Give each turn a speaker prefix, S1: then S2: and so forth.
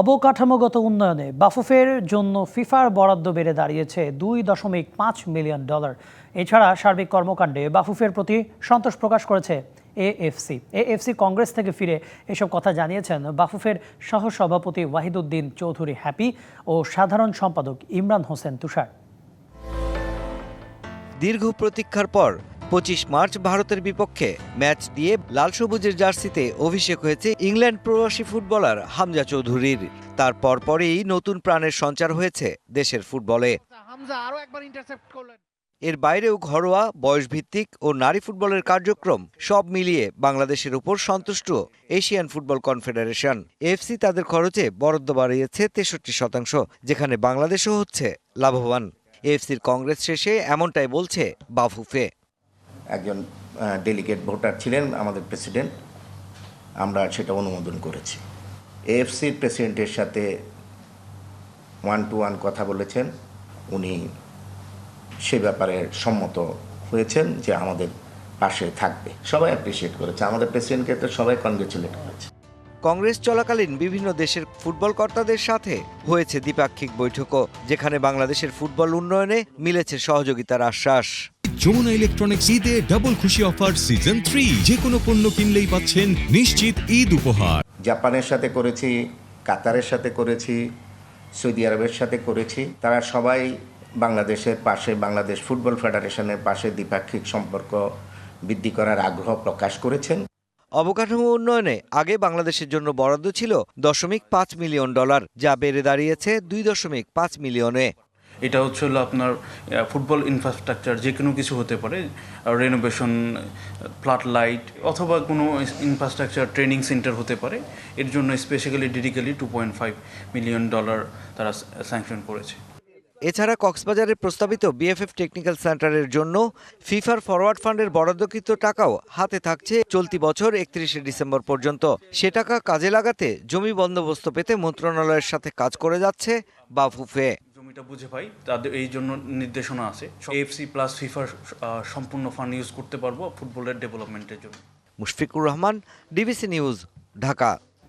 S1: অবকাঠামোগত উন্নয়নে বাফুফের জন্য ফিফার বরাদ্দ বেড়ে দাঁড়িয়েছে দুই দশমিক পাঁচ মিলিয়ন ডলার। এছাড়া সার্বিক কর্মকাণ্ডে বাফুফের প্রতি সন্তোষ প্রকাশ করেছে এএফসি। এএফসি কংগ্রেস থেকে ফিরে এসব কথা জানিয়েছেন বাফুফের সহসভাপতি ওয়াহিদুদ্দিন চৌধুরী হ্যাপি ও সাধারণ সম্পাদক ইমরান হোসেন তুষার।
S2: দীর্ঘ প্রতীক্ষার পর পঁচিশ মার্চ ভারতের বিপক্ষে ম্যাচ দিয়ে লাল সবুজের জার্সিতে অভিষেক হয়েছে ইংল্যান্ড প্রবাসী ফুটবলার হামজা চৌধুরীর। তার পরপরই নতুন প্রাণের সঞ্চার হয়েছে দেশের ফুটবলে। এর বাইরেও ঘরোয়া বয়সভিত্তিক ও নারী ফুটবলের কার্যক্রম সব মিলিয়ে বাংলাদেশের উপর সন্তুষ্ট এশিয়ান ফুটবল কনফেডারেশন। এফসি তাদের খরচে বরাদ্দ বাড়িয়েছে তেষট্টি শতাংশ যেখানে বাংলাদেশও হচ্ছে লাভবান। এফসির কংগ্রেস শেষে এমনটাই বলছে বাফুফে।
S3: একজন ডেলিগেট ভোটার ছিলেন, আমাদের প্রেসিডেন্ট আমরা সেটা অনুমোদন করেছি। এএফসির প্রেসিডেন্টের সাথে ওয়ান টু ওয়ান কথা বলেছেন। উনি সে ব্যাপারে সম্মত হয়েছেন যে আমাদের পাশে থাকবে। সবাই অ্যাপ্রিসিয়েট করেছে। আমাদের প্রেসিডেন্টকে তো সবাই কনগ্রেচুলেট করেছে।
S2: কংগ্রেস চলাকালীন বিভিন্ন দেশের ফুটবল কর্তাদের সাথে হয়েছে দ্বিপাক্ষিক বৈঠকও, যেখানে বাংলাদেশের ফুটবল উন্নয়নে মিলেছে সহযোগিতার আশ্বাস।
S4: যমুনা ইলেকট্রনিক্স ঈদে ডাবল খুশি অফার সিজন থ্রি যে কোনো পণ্য কিনলেই পাচ্ছেন নিশ্চিত ঈদ উপহার।
S3: জাপানের সাথে করেছি কাতারের সাথে করেছি সৌদি আরবের সাথে করেছি। তারা সবাই বাংলাদেশের পাশে বাংলাদেশ ফুটবল ফেডারেশনের পাশে দ্বিপাক্ষিক সম্পর্ক বৃদ্ধি করার আগ্রহ প্রকাশ করেছেন।
S2: অবকাঠামো উন্নয়নে আগে বাংলাদেশের জন্য বরাদ্দ ছিল দশমিক পাঁচ মিলিয়ন ডলার যা বেড়ে দাঁড়িয়েছে দুই দশমিক পাঁচ মিলিয়নে।
S5: এটা হচ্ছে হলো আপনার ফুটবল ইনফ্রাস্ট্রাকচার যে কোনো কিছু হতে পারে। রেনোভেশন ফ্ল্যাট লাইট অথবা কোনো ইনফ্রাস্ট্রাকচার ট্রেনিং সেন্টার হতে পারে। এর জন্য specially dedicatedly two point five million dollar তারা স্যাংশন করেছে।
S2: এছাড়া কক্সবাজারের প্রস্তাবিত বিএফএফ টেকনিক্যাল সেন্টারের জন্য ফিফার ফরওয়ার্ড ফান্ডের বরাদ্দকৃত টাকাও হাতে থাকছে চলতি বছর একত্রিশে ডিসেম্বর পর্যন্ত। সে টাকা কাজে লাগাতে জমি বন্দোবস্ত পেতে মন্ত্রণালয়ের সাথে কাজ করে যাচ্ছে বাফুফে।
S5: জমিটা বুঝে পাই, তাদের এই জন্য নির্দেশনা আছে। এফসি প্লাস ফিফার সম্পূর্ণ ফান্ড ইউজ করতে পারব ফুটবলের ডেভেলপমেন্টের জন্য।
S2: Mushfiqur Rahman DBC news Dhaka.